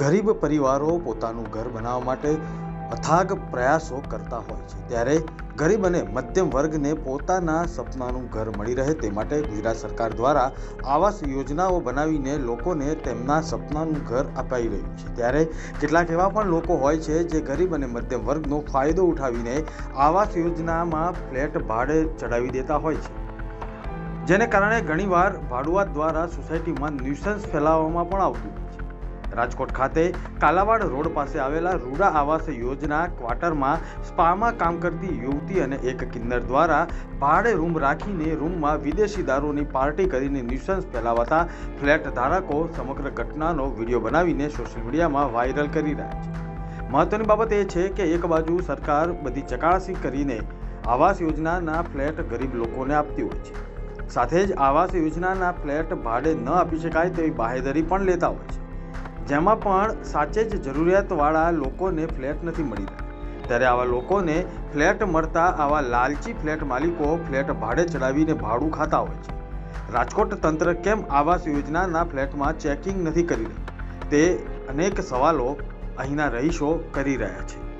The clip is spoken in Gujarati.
ગરીબ પરિવારો પોતાનું ઘર બનાવવા માટે અથાગ પ્રયાસો કરતા હોય છે. ત્યારે ગરીબ અને મધ્યમ વર્ગને પોતાના સપનાનું ઘર મળી રહે તે માટે ગુજરાત સરકાર દ્વારા આવાસ યોજનાઓ બનાવીને લોકોને તેમના સપનાનું ઘર અપાઈ રહ્યું છે. ત્યારે કેટલાક એવા પણ લોકો હોય છે જે ગરીબ અને મધ્યમ વર્ગનો ફાયદો ઉઠાવીને આવાસ યોજનામાં ફ્લેટ ભાડે ચડાવી દેતા હોય છે. જેને કારણે ઘણીવાર ભાડુઆત દ્વારા સોસાયટીમાં ન્યુસન્સ ફેલાવવામાં પણ આવતું રાજકોટ ખાતે કાલાવાડ રોડ પાસે આવેલા રૂડા આવાસ યોજના ક્વાર્ટરમાં સ્પામાં કામ કરતી યુવતી અને એક કિન્નર દ્વારા ભાડે રૂમ રાખીને રૂમમાં વિદેશી દારૂની પાર્ટી કરીને ન્યુસન્સ ફેલાવતા ફ્લેટ ધારકો સમગ્ર ઘટનાનો વીડિયો બનાવીને સોશિયલ મીડિયામાં વાયરલ કરી રહ્યા છે. મહત્વની બાબત એ છે કે એક બાજુ સરકાર બધી ચકાસી કરીને આવાસ યોજનાના ફ્લેટ ગરીબ લોકોને આપતી હોય છે. સાથે જ આવાસ યોજનાના ફ્લેટ ભાડે ન આપી શકાય તેવી બાહેધરી પણ લેતા હોય છે. જેમાં પણ સાચે જ જરૂરિયાતવાળા લોકોને ફ્લેટ નથી મળી. ત્યારે આવા લોકોને ફ્લેટ મળતા આવા લાલચી ફ્લેટ માલિકો ફ્લેટ ભાડે ચડાવીને ભાડું ખાતા હોય છે. રાજકોટ તંત્ર કેમ આવાસ યોજનાના ફ્લેટમાં ચેકિંગ નથી કરી રહ્યું? તે અનેક સવાલો અહીંના રહીશો કરી રહ્યા છે.